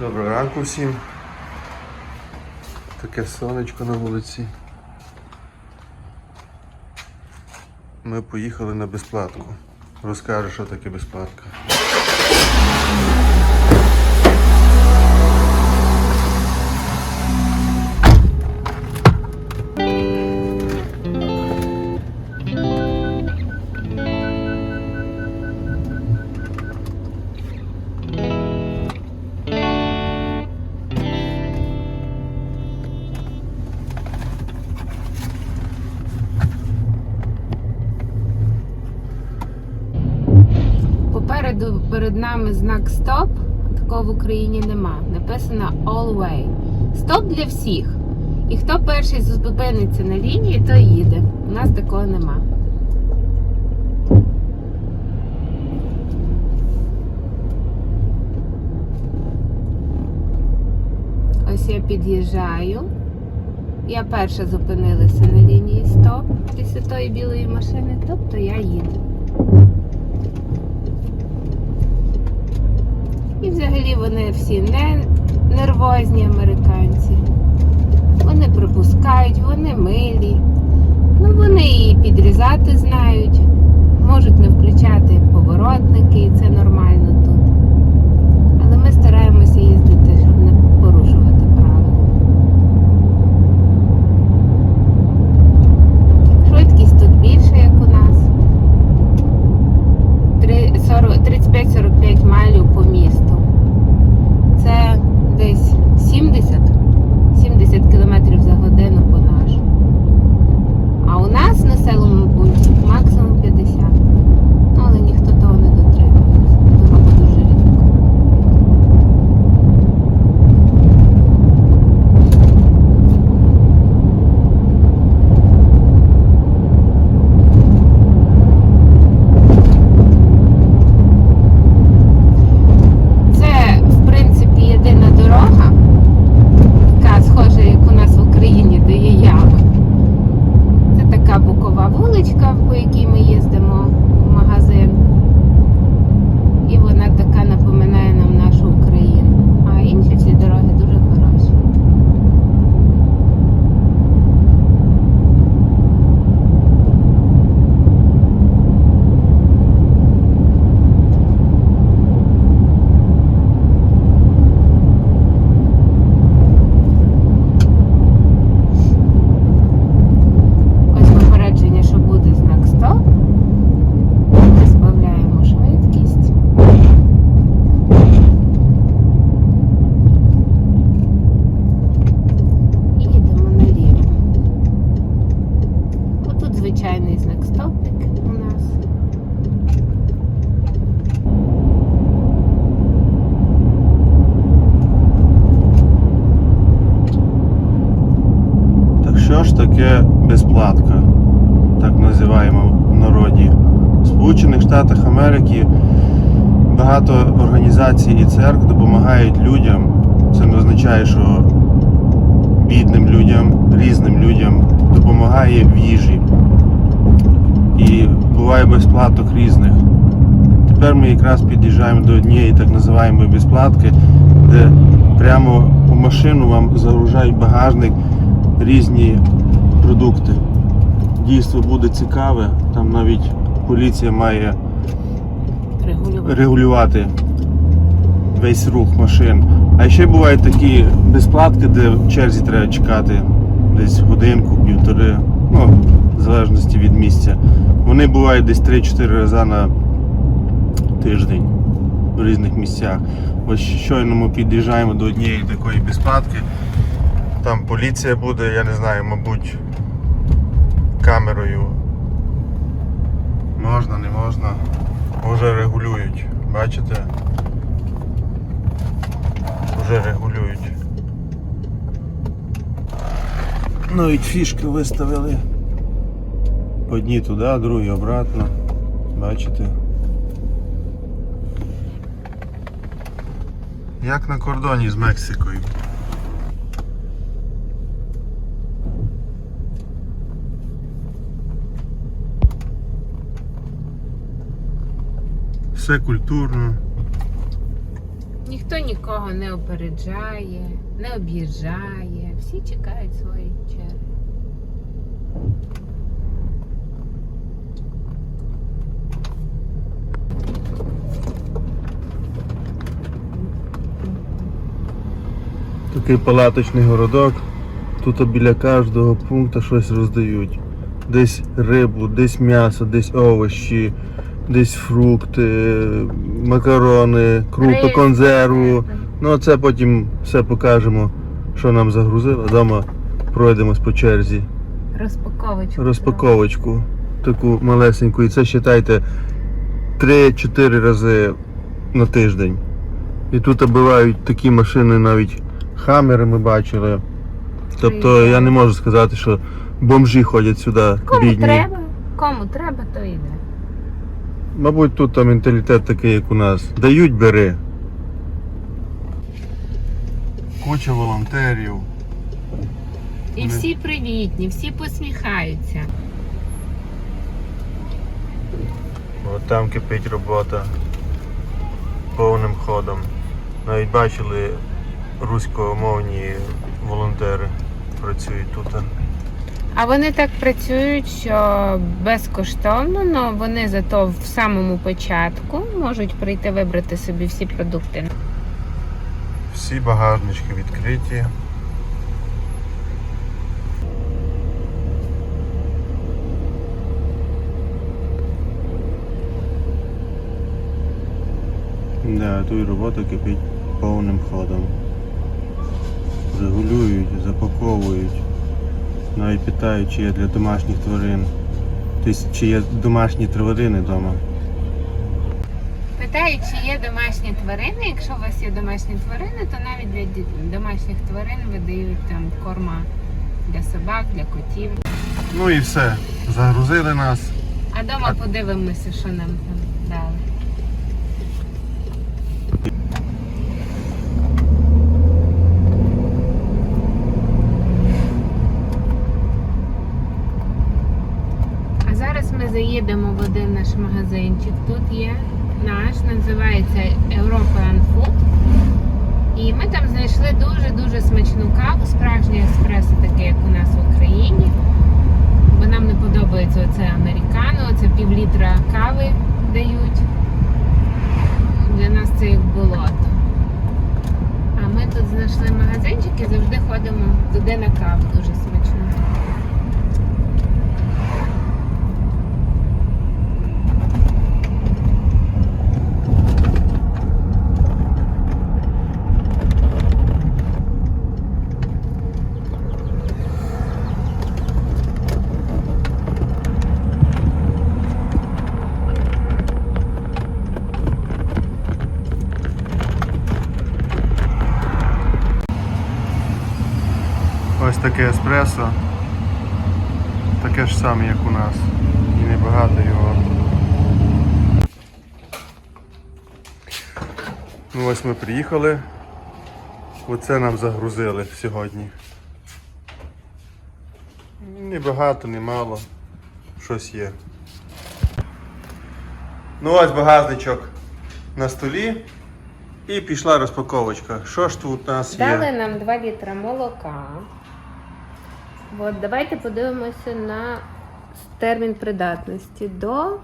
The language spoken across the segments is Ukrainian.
Доброго ранку всім. Таке сонечко на вулиці. Ми поїхали на безплатку. Розкажу, що таке безплатка. Перед нами знак стоп. Такого в Україні нема. Написано all way. Стоп для всіх. І хто перший зупиниться на лінії, той їде. У нас такого нема. Ось я під'їжджаю. Я перша зупинилася на лінії стоп після тої білої машини, тобто я їду. І взагалі вони всі не нервозні американці. Вони пропускають, вони милі. Ну вони і підрізати знають, можуть не включати поворотники, і це нормально тут. Але ми стараємося їздити, щоб не порушувати правила. Швидкість тут більше, як у нас. Три- сорок- 35-45 майлів по місту. Це десь 70, 70 км за годину по нашу. А у нас в населеному пункті максимум 50. Ну, але ніхто того не дотримується. Дорога дуже рідко. Це, в принципі, єдина дорога, така схожа, як у нас в Україні, де є ями. Це така бокова по якій ми їздимо в магазин. І вона така напоминає нам нашу Україну. А інші всі дороги дуже хороші. Ось попередження, що буде знак стоп. Ми збавляємо швидкість. І їдемо наліво. Отут як у нас. Так що ж таке безплатка, так називаємо в народі. В Сполучених Штатах Америки багато організацій і церкв допомагають людям. Це не означає, що бідним людям, різним людям допомагає в їжі. І буває безплаток різних. Тепер ми якраз під'їжджаємо до однієї так називаємої безплатки, де прямо у машину вам загружають багажник різні продукти. Дійство буде цікаве, там навіть поліція має Регулювати. регулювати весь рух машин. А ще бувають такі безплатки, де в черзі треба чекати десь годинку, півтори, ну, в залежності від місця. Вони бувають десь 3-4 рази на тиждень в різних місцях. Ось щойно ми під'їжджаємо до однієї такої безплатки. Там поліція буде, я не знаю, мабуть, камерою. Можна, не можна. Вже регулюють. Бачите? Вже регулюють. Навіть фішки виставили. Одні туди, другі обратно. Бачите? Як на кордоні з Мексикою. Все культурно. Ніхто нікого не опереджає, не об'їжджає. Всі чекають своєї черги. Такий палаточний городок. Тут біля кожного пункту щось роздають. Десь рибу, десь м'ясо, десь овочі, десь фрукти, макарони, Рис, консерву. Ну це потім все покажемо, що нам загрузили. Дома пройдемось по черзі. Розпаковочку. Розпаковочку. Таку малесеньку. І це вважайте 3-4 рази на тиждень. І тут бувають такі машини, навіть хамери ми бачили. Тобто я не можу сказати, що бомжі ходять сюди, Кому бідні. треба, кому треба, то йде. Мабуть, тут там менталітет такий, як у нас. Дають, бери. Куча волонтерів. І всі привітні, всі посміхаються. От там кипить робота повним ходом. Навіть бачили руськомовні волонтери працюють тут. А вони так працюють, що безкоштовно, але вони зато в самому початку можуть прийти вибрати собі всі продукти. Всі багажнички відкриті. Да, тут і робота кипить повним ходом. Регулюють, запаковують. Навіть питають, чи є для домашніх тварин. Тобто, чи є домашні тварини вдома. Питають, чи є домашні тварини. Якщо у вас є домашні тварини, то навіть для домашніх тварин видають там корма для собак, для котів. Ну і все. Загрузили нас. А вдома подивимося, що нам там дали. А зараз ми заїдемо в один наш магазинчик. Тут є наш, називається European Food. І ми там знайшли дуже-дуже смачну каву, справжнє еспресо, таке, як у нас в Україні. Бо нам не подобається оце американо, оце пів літра кави дають. Для нас це як болото. А ми тут знайшли магазинчик і завжди ходимо туди на каву дуже смачно. Ось таке еспресо. Таке ж саме, як у нас. І небагато його. Ну ось ми приїхали. Оце нам загрузили сьогодні. Ні багато, ні мало. Щось є. Ну ось багажничок на столі. І пішла розпаковочка. Що ж тут у нас є? Дали нам 2 літра молока. От, давайте подивимося на термін придатності до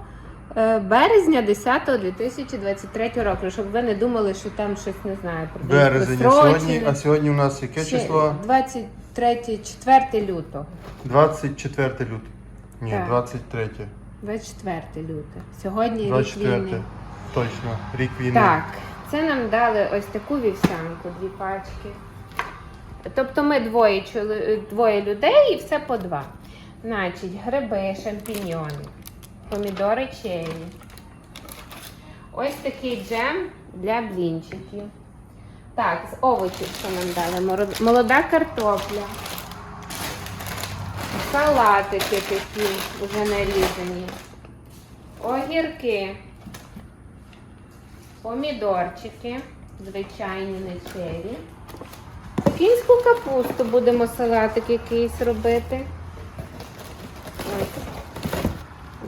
е, березня 10 2023 року, щоб ви не думали, що там щось не знаю. продають Березень. А сьогодні, а сьогодні у нас яке Ще число? 23, 4 лютого. 24 лютого. Ні, Так. 23. 24 лютого. Сьогодні рік війни. Точно. Рік війни. Так, це нам дали ось таку вівсянку, дві пачки. Тобто ми двоє, двоє людей і все по два. Значить, гриби, шампіньйони, помідори черрі. Ось такий джем для блінчиків. Так, з овочів, що нам дали. Молода картопля. Салатики такі вже нарізані. Огірки. Помідорчики, звичайні не чері. Пекінську капусту будемо салатик якийсь робити. Ось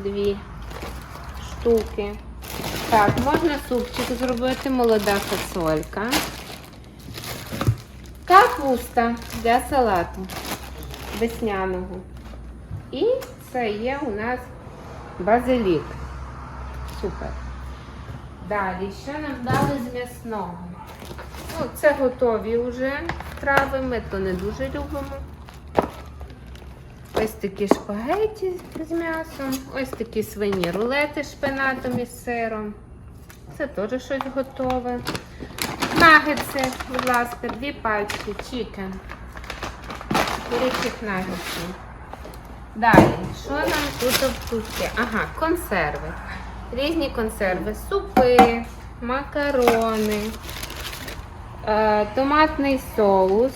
дві штуки. Так, можна супчик зробити, молода фасолька. Капуста для салату весняного. І це є у нас базилік. Супер. Далі, що нам дали з м'ясного? Ну, це готові вже трави, ми то не дуже любимо. Ось такі шпагеті з м'ясом, ось такі свині рулети шпинатом і сиром. Це теж щось готове. Нагетси, будь ласка, дві пачки, чікен. Курячих нагетсів. Далі, що нам тут є? Ага, консерви. Різні консерви, супи, макарони, е, томатний соус.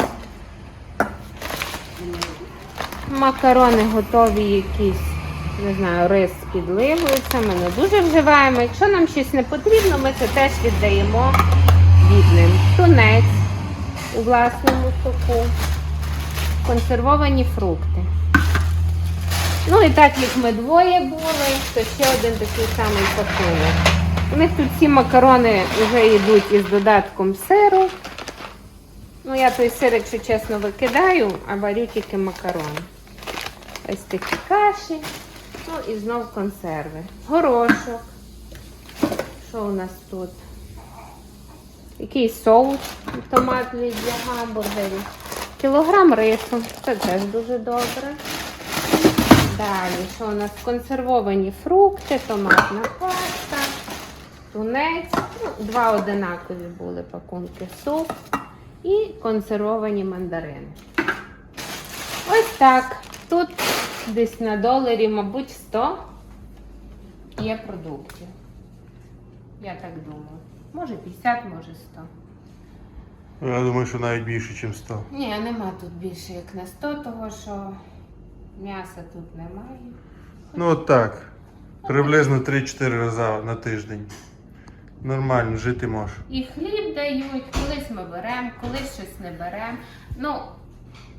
Макарони готові якісь, не знаю, рис з підливою. Це ми не дуже вживаємо. Якщо нам щось не потрібно, ми це теж віддаємо бідним. Тунець у власному соку, консервовані фрукти. Ну і так як ми двоє були, то ще один такий самий пакунок. У них тут ці макарони вже йдуть із додатком сиру. Ну, я той сир, якщо чесно, викидаю, а варю тільки макарони. Ось такі каші. Ну і знов консерви. Горошок. Що у нас тут? Якийсь соус томатний для гамбургерів. Кілограм рису. Це теж дуже добре. Далі, що у нас консервовані фрукти, томатна паста, тунець. Ну, два одинакові були пакунки суп і консервовані мандарини. Ось так. Тут десь на доларі, мабуть, 100 є продуктів. Я так думаю. Може 50, може 100. Я думаю, що навіть більше, ніж 100. Ні, нема тут більше як на 100, того що м'яса тут немає. Ну от так. Приблизно 3-4 рази на тиждень. Нормально, жити можеш. І хліб дають, колись ми беремо, колись щось не беремо. Ну,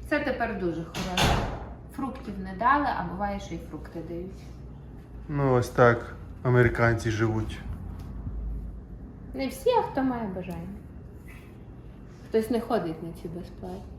це тепер дуже хорошо. Фруктів не дали, а буває, що і фрукти дають. Ну ось так американці живуть. Не всі, а хто має бажання. Хтось не ходить на ці безплатні.